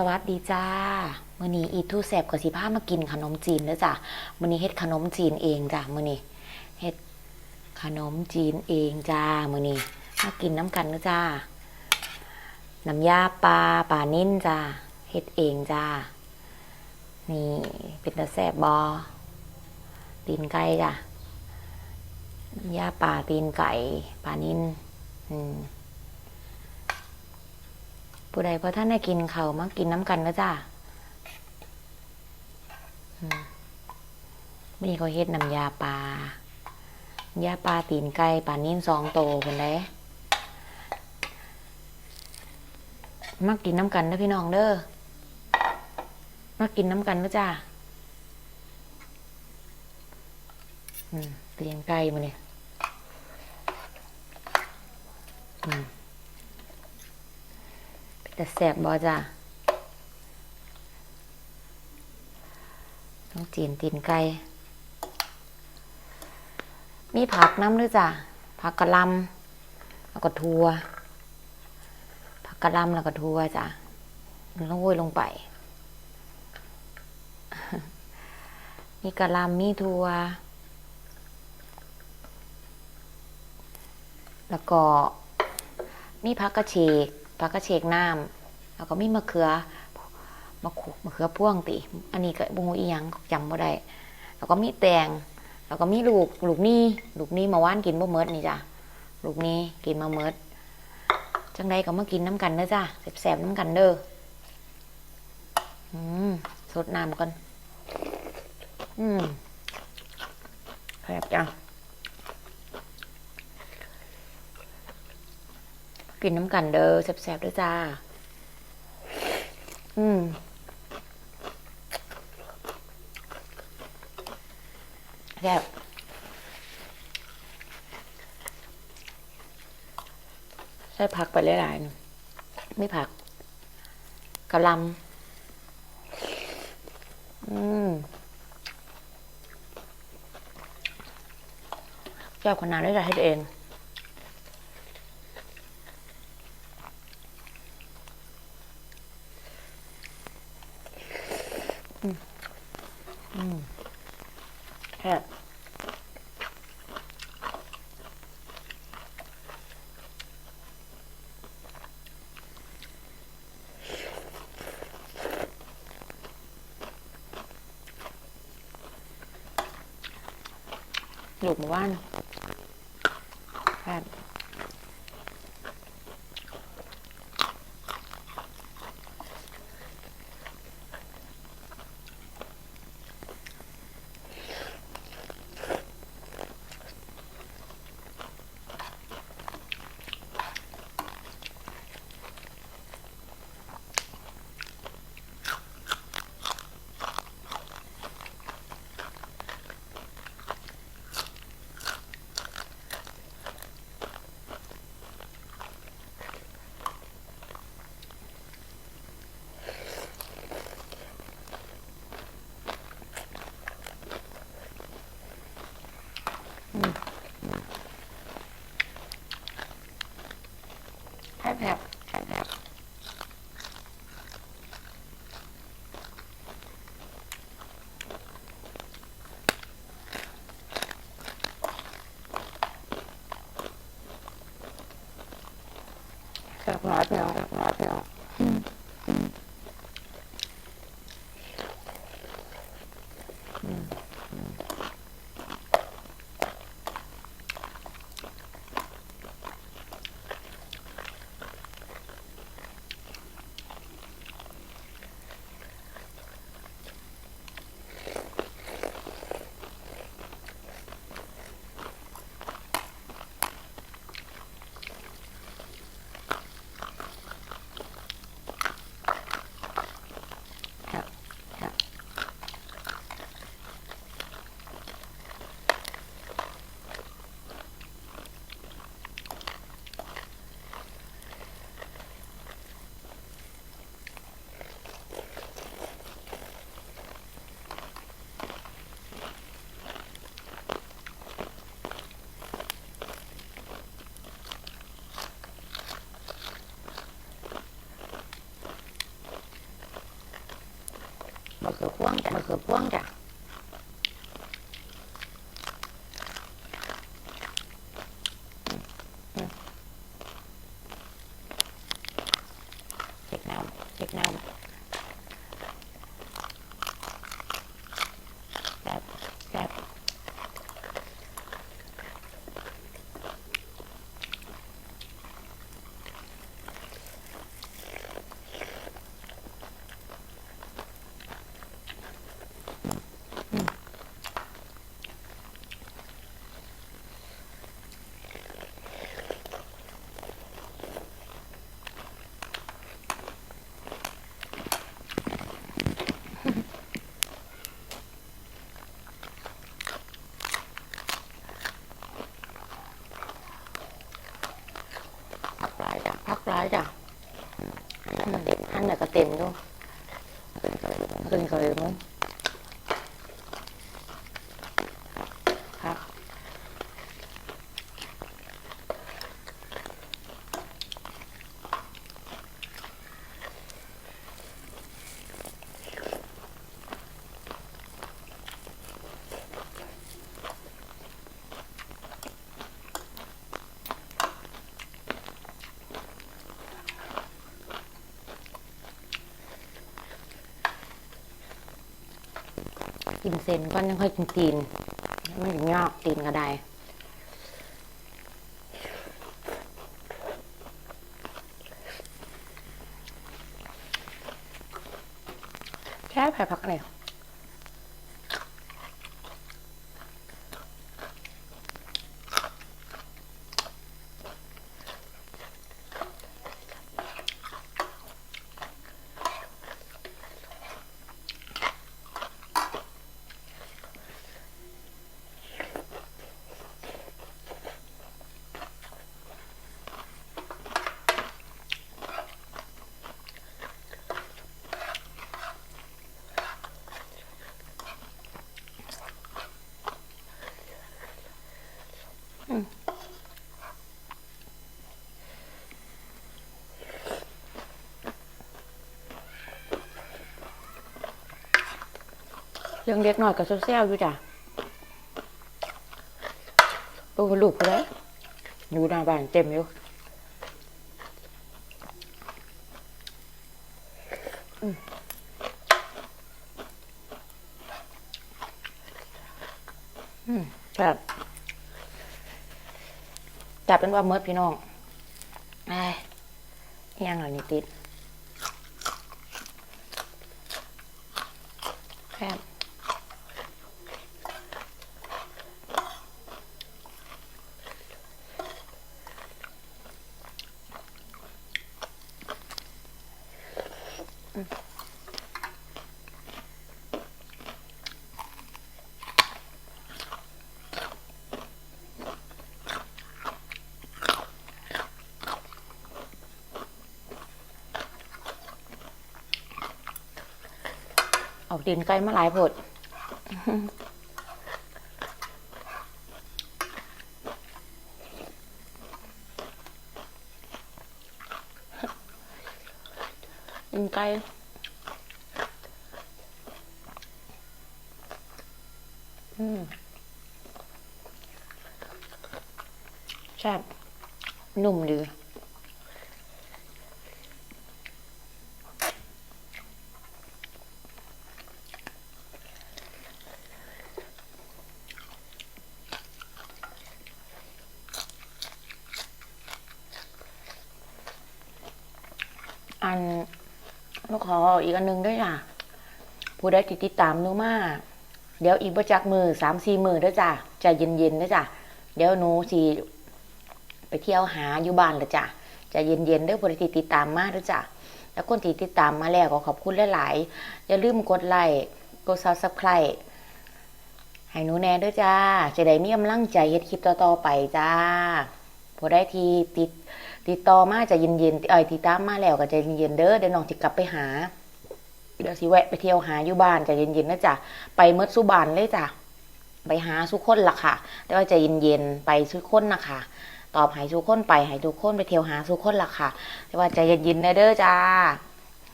สวัสดีจ้ามือนี้อีทูแซบกับสิพามากินขนมจีนเด้อจ้ะมือนี้เฮ็ดขนมจีนเองจ้ะมือนี้เฮ็ดขนมจีนเองจ้ามือนี้มากินน้ำกันเด้อจ้าน้ำยาปลาปลานิ่นจ้าเฮ็ดเองจ้านี่เป็นตาแซบบอตีนไก่จ้ะน้ำยาปลาตีนไก่ปลานิ่นอืม ผู้ใดพอท่านได้กินเขามากินน้ำกันนะจ้าอืมมีเขาเฮ็ดน้ำยาปลายาปลาตีนไก่ปลานิ่นสองโตคนได้มากินน้ำกันนะพี่น้องเด้อมากินน้ำกันนะจ้าตีนไก่มาเนี่ย แต่แสบบอจ้ะต้องจีนตีนไก่ มีผักน้ำด้วยจ้ะ ผักกะลำแล้วก็ทัวผักกะลำแล้วก็ทัวจ้ะมันต้องโรยลงไป มีกะลำมีทัวแล้วก็มีผักกระเฉกผักกระเฉกน้ำ แล้วก็มีมะเขือมะขุมะเขือพ่วงติ อันนี้ก็บุงอีหยังจำบ่ได้ แล้วก็มีแตง แล้วก็มีลูกลูกนี่ลูกนี่มาว่านกินบ่เมิดนี่จ้ะ ลูกนี่กินมาเมิดจังใดก็มากินน้ำกันเด้อจ้ะแสบๆน้ำกันเด้ออืมสดน้ำก่อนอืมแสบจ้ะกินน้ำกันเด้อแซบๆด้วยจ้า อืมแซ่บใส่ผักไปหลายๆไม่ผักกะลำอืมแซ่บขนาดนี้จะให้เอง อืมแซ่บหลุดมาว่านแซ่บแซ่บแซ่บแซ่บแซ่บ แซ่บห วานเนาะแซ่บหวานเนาะ มะเขือพวงจ้ะมะเขือพวงจ้ะเช็คน้ำเช็คน้ำแซ่บแซ่บ พักหลายจ้ะพักหลาย จ้ะอันนั้นเต็มอันนั้นก็เต็มอยู่ขึ้นเคยมั้งครับ กินเซนก่อนยังค่อยกินตีนมันถึงยอกตีนก็ได้แค่แผ่พักอะไร รื่องเล็กหน้อยกับเซลอยู่จ้ะตัวลูกเลยอยู่หน้าบ้านเต็มอยู่แบบจับเป็นว่าเมิดพี่น้องไอ้ยังเหล่านี้ติดแคบ เอาดินไก่มาหลายผดดินไก่อืมแซ่บนุ่มดี อันลูกขออีกอันนึงด้วยจ้ะผู้ได้ติดติดตามหนูมาเดี๋ยวอีกประจักมือสามสี่มือด้วยจ้ะใจเย็นๆด้วยจ้ะเดี๋ยวหนูสิไปเที่ยวหาอยู่บ้านเลยจ้ะใจเย็นๆเด้อผู้ใดที่ติดตามมาด้วยจ้ะแล้วคนที่ติดตามมาแล้วก็ขอบคุณหลายๆอย่าลืมกดไลค์กดซับสไครต์ให้หนูแน่ด้วยจ้าจะได้มีกำลังใจเฮ็ดคลิปต่อๆไปจ้าผู้ได้ที่ติด ติดต่อมาจะเย็นๆเอ้ยติดตามมาแล้วก็จะเย็นๆเด้อเดี๋ยวน้องจะกลับไปหาเดี๋ยวสิแวะไปเที่ยวหาอยู่บ้านจะเย็นๆนะจ๊ะไปเมื่อสุบานเลยจ้ะไปหาสุกคนล่ะค่ะ แต่ว่าใจะเย็นๆไปสุกคนนะคะตอบหายสุกคนไปหายทุกคนไปเที่ยวหาสุกคนล่ะค่ะ แต่ว่าใจเย็นๆนะเด้อจ้า